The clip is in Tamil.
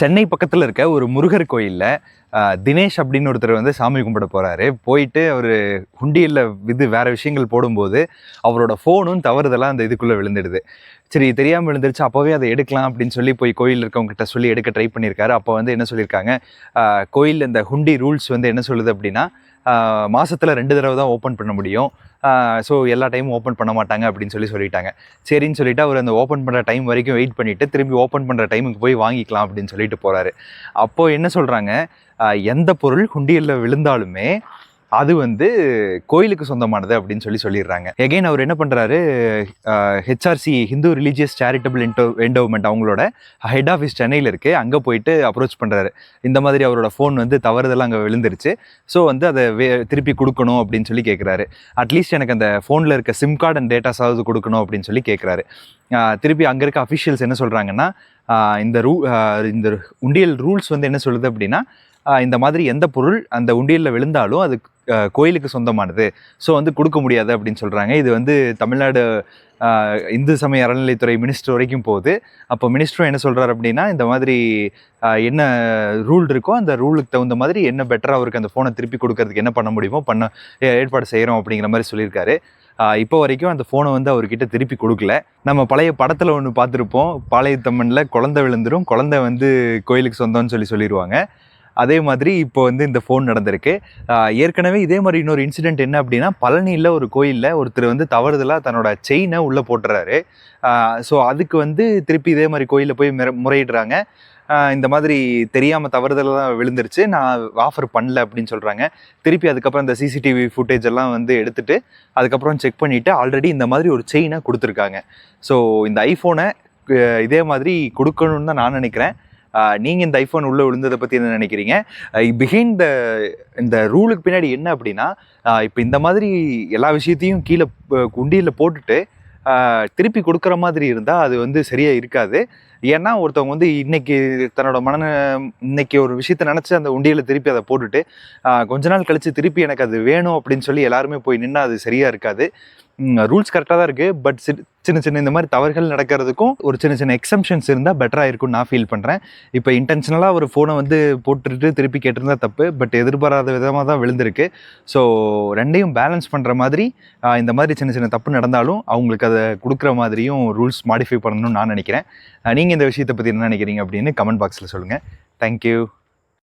சென்னை பக்கத்தில் இருக்க ஒரு முருகர் கோயிலில் தினேஷ் அப்படின்னு ஒருத்தர் வந்து சாமி கும்பிட போகிறாரு போயிட்டு அவர் குண்டியில் இது வேறு விஷயங்கள் போடும்போது அவரோட ஃபோனும் தவறுதெல்லாம் அந்த இதுக்குள்ளே விழுந்துடுது. சரி தெரியாமல் விழுந்துருச்சு அப்போவே அதை எடுக்கலாம் அப்படின்னு சொல்லி போய் கோயில் இருக்கவங்ககிட்ட சொல்லி எடுக்க ட்ரை பண்ணியிருக்காரு. அப்போ வந்து என்ன சொல்லியிருக்காங்க? கோயில் இந்த ஹுண்டி ரூல்ஸ் வந்து என்ன சொல்லுது அப்படின்னா மாதத்தில் ரெண்டு தடவை தான் ஓப்பன் பண்ண முடியும். ஸோ எல்லா டைமும் ஓப்பன் பண்ண மாட்டாங்க அப்படின்னு சொல்லி சொல்லிட்டாங்க. சரின்னு சொல்லிட்டு அவர் அந்த ஓப்பன் பண்ணுற டைம் வரைக்கும் வெயிட் பண்ணிவிட்டு திரும்பி ஓப்பன் பண்ணுற டைமுக்கு போய் வாங்கிக்கலாம் அப்படின்னு சொல்லிட்டு போகிறாரு அப்போது என்ன சொல்கிறாங்க எந்த பொருள் குண்டியலில் விழுந்தாலுமே அது வந்து கோயிலுக்கு சொந்தமானது அப்படின்னு சொல்லி சொல்லிடுறாங்க. எகைன் அவர் என்ன பண்ணுறாரு HRC Hindu religious charitable endo endowment அவங்களோட ஹெட் ஆஃபீஸ் சென்னையில் இருக்குது அங்கே போயிட்டு அப்ரோச் பண்ணுறாரு இந்த மாதிரி அவரோட ஃபோன் வந்து தவறுதெல்லாம் அங்கே விழுந்துருச்சு. ஸோ வந்து அதை வே திருப்பி கொடுக்கணும் அப்படின்னு சொல்லி கேட்குறாரு அட்லீஸ்ட் எனக்கு அந்த ஃபோனில் இருக்க சிம் கார்டு அண்ட் டேட்டாஸாவது கொடுக்கணும் அப்படின்னு சொல்லி கேட்குறாரு திருப்பி அங்கே இருக்க அஃபிஷியல்ஸ் என்ன சொல்கிறாங்கன்னா இந்த ரூ இந்த உண்டியல் ரூல்ஸ் வந்து என்ன சொல்லுது அப்படின்னா இந்த மாதிரி எந்த பொருள் அந்த உண்டியலில் விழுந்தாலும் அது கோயிலுக்கு சொந்தமானது. ஸோ வந்து கொடுக்க முடியாது அப்படின்னு சொல்கிறாங்க இது வந்து தமிழ்நாடு இந்து சமய அறநிலைத்துறை மினிஸ்டர் வரைக்கும் போகுது. அப்போ மினிஸ்டரும் என்ன சொல்கிறார் அப்படின்னா இந்த மாதிரி என்ன ரூல் இருக்கோ அந்த ரூலுக்கு தகுந்த மாதிரி என்ன பெட்டராக அவருக்கு அந்த ஃபோனை திருப்பி கொடுக்கறதுக்கு என்ன பண்ண முடியுமோ பண்ண ஏற்பாடு செய்கிறோம் அப்படிங்கிற மாதிரி சொல்லியிருக்காரு. இப்போ வரைக்கும் அந்த ஃபோனை வந்து அவர்கிட்ட திருப்பி கொடுக்கல. நம்ம பழைய படத்தில் ஒன்று பார்த்துருப்போம். பாளையத்தம்மனில் குழந்தை விழுந்துடும் குழந்தை வந்து கோயிலுக்கு சொந்தம்னு சொல்லி சொல்லிடுவாங்க அதே மாதிரி இப்போ வந்து இந்த ஃபோன் நடந்திருக்கு. ஏற்கனவே இதே மாதிரி இன்னொரு இன்சிடென்ட் என்ன அப்படின்னா பழனியில் ஒரு கோயிலில் ஒருத்தர் வந்து தவறுதலாக தன்னோட செயினை உள்ளே போட்டுறாரு. ஸோ அதுக்கு வந்து திருப்பி இதே மாதிரி கோயிலில் போய் முறையிடுறாங்க. இந்த மாதிரி தெரியாமல் தவறுதலாக விழுந்துருச்சு. நான் ஆஃபர் பண்ணல அப்படின்னு சொல்கிறாங்க திருப்பி அதுக்கப்புறம் இந்த சிசிடிவி ஃபுட்டேஜ் எல்லாம் வந்து எடுத்துகிட்டு அதுக்கப்புறம் செக் பண்ணிவிட்டு ஆல்ரெடி இந்த மாதிரி ஒரு செயினை கொடுத்துருக்காங்க. ஸோ இந்த ஐஃபோனை இதே மாதிரி கொடுக்கணும்னு தான் நான் நினைக்கிறேன். நீங்கள் இந்த ஐஃபோன் உள்ளே விழுந்ததை பற்றி என்ன நினைக்கிறீங்க? பிஹைண்ட் த இந்த ரூலுக்கு பின்னாடி என்ன அப்படின்னா இப்போ இந்த மாதிரி எல்லா விஷயத்தையும் கீழே குண்டியில் போட்டுட்டு திருப்பி கொடுக்குற மாதிரி இருந்தால் அது வந்து சரியாக இருக்காது. ஏன்னா ஒருத்தவங்க வந்து இன்னைக்கு தன்னோட மன இன்னைக்கு ஒரு விஷயத்த நினச்சி அந்த உண்டியில் திருப்பி அதை போட்டுட்டு கொஞ்ச நாள் கழித்து திருப்பி எனக்கு அது வேணும் அப்படின்னு சொல்லி எல்லாருமே போய் நின்னா அது சரியாக இருக்காது. ரூல்ஸ் கரெக்டாக தான் இருக்குது பட் சின்ன சின்ன இந்த மாதிரி தவறுகள் நடக்கிறதுக்கும் ஒரு சின்ன சின்ன எக்ஸம்ஷன்ஸ் இருந்தால் பெட்டராக இருக்கும்னு நான் ஃபீல் பண்ணுறேன் இப்போ இன்டென்ஷனலாக ஒரு ஃபோனை வந்து போட்டுட்டு திருப்பி கேட்டிருந்தா தப்பு. பட் எதிர்பாராத விதமாக தான் விழுந்திருக்கு. ஸோ ரெண்டையும் பேலன்ஸ் பண்ணுற மாதிரி இந்த மாதிரி சின்ன சின்ன தப்பு நடந்தாலும் அவங்களுக்கு அதை கொடுக்குற மாதிரியும் ரூல்ஸ் மாடிஃபை பண்ணணும்னு நான் நினைக்கிறேன். நீங்கள் நீங்கள் இந்த விஷயத்தை பற்றி என்ன நினைக்கிறீங்க அப்படின்னு கமெண்ட் பாக்ஸில் சொல்லுங்கள் தேங்க்யூ